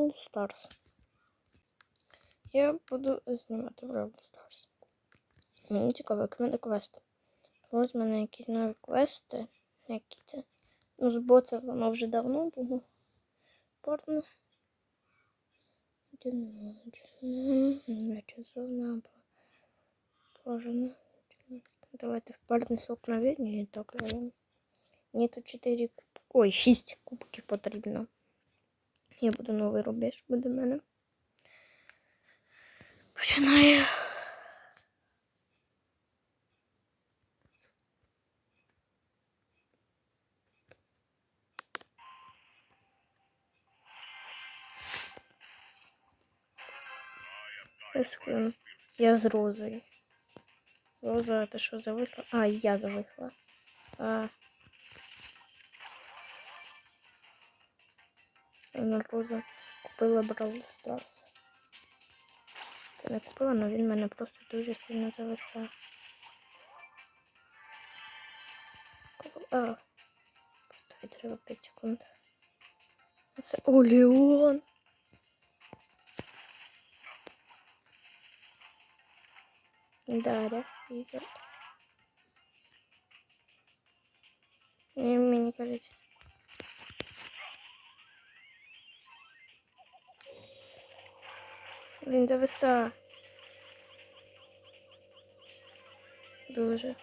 Brawl Stars. Я буду знімати Brawl Stars. Мені цікаво, які в мене квести. Ось в мене якісь нові квести. Які це? Ну, з боца воно вже давно було. Порно. Зона. Положено. Давайте в парне столкновення і так граємо. Мені тут 4 кубки. Ой, 6 кубків потрібно. Я буду новий рубеж, буде в мене. Починаю. Я. З розою. Роза, ти що зависла? А, я зависла. А. Вона роза купила Brawl Stars. Та не купила, але він мене просто дуже сильно зависав. А. Треба 5 секунд. Це Леон! Дарья идет. Мне кажется. Блін, зависа. Дуже.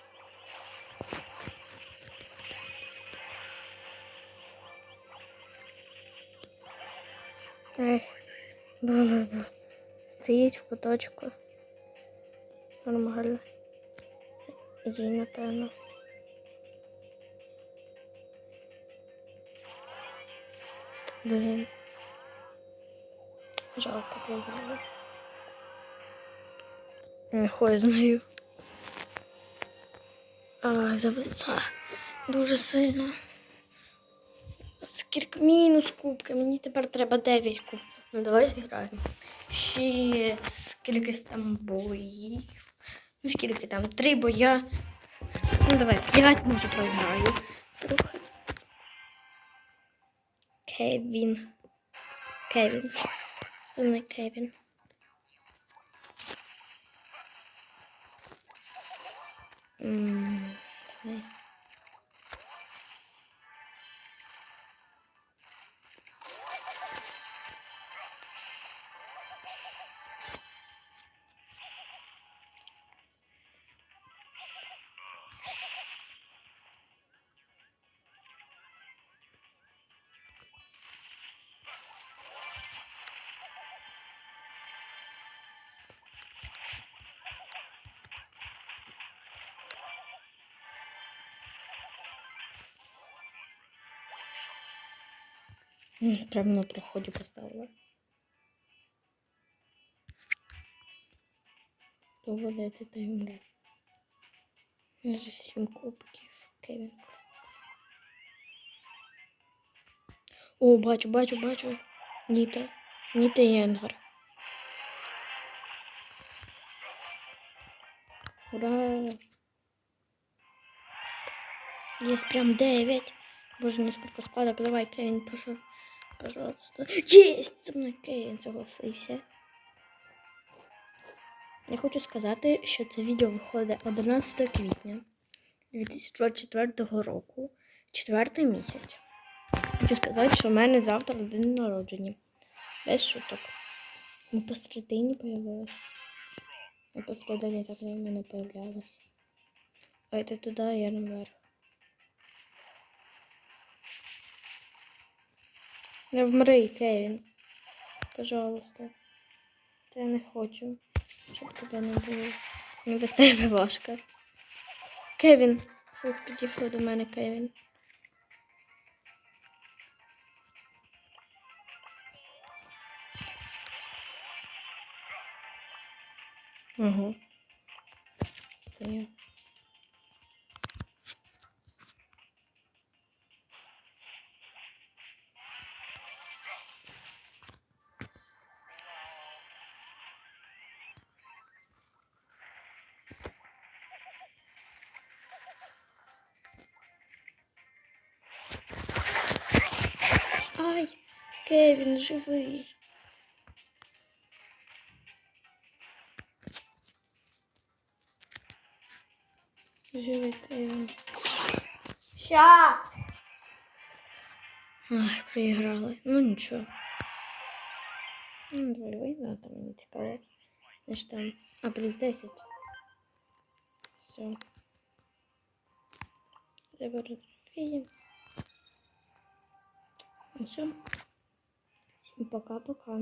Ех, бу-бу-бу. Стоїть в куточку. Нормально. Це їй, напевно. Блін. Жалко програла. Не хой знаю. А, зависа. Дуже сильно. Скільки мінус кубка, мені тепер треба 9 кубків. Ну давай зіграємо. Ще скільки там боїв. Ну, скільки там? Три боя. Ну, давай, п'ять може програю. Трохи. Кевін. Кевін. Сумний Кевін. М, давай. Прямо на проході поставила. Доводити та й умре. Майже сім кубків. Кевін. О, бачу, бачу, бачу. Ніта. Ніта Єнгар. Ура! Есть прям 9. Боже, несколько складок. Давай, Кевин, пошел. Пожалуйста. Есть! Со мною Кевін согласився. Я хочу сказати, що це відео виходить 11 квітня 2024 року, четвертий місяць. Хочу сказати, що в мене завтра день народження. Без шуток. Ми посередині появилась. А посередині так в мене появлялась. А це туди, я наверх. Не вмри, Кевін. Пожалуйста. Та я не хочу, щоб тебе не було. Мені без тебе важко. Кевін. Фух, підійшов до мене Кевін. Угу. Це я. Ай, Кевін живий. Живий Кевін. Ща! Ай, проіграли. Ну нічого. Ну, давай вийду, там не цікаво. Знаєш там. А плюс 10. Все. Заберу трофеї. Ну все. Всім пока-пока.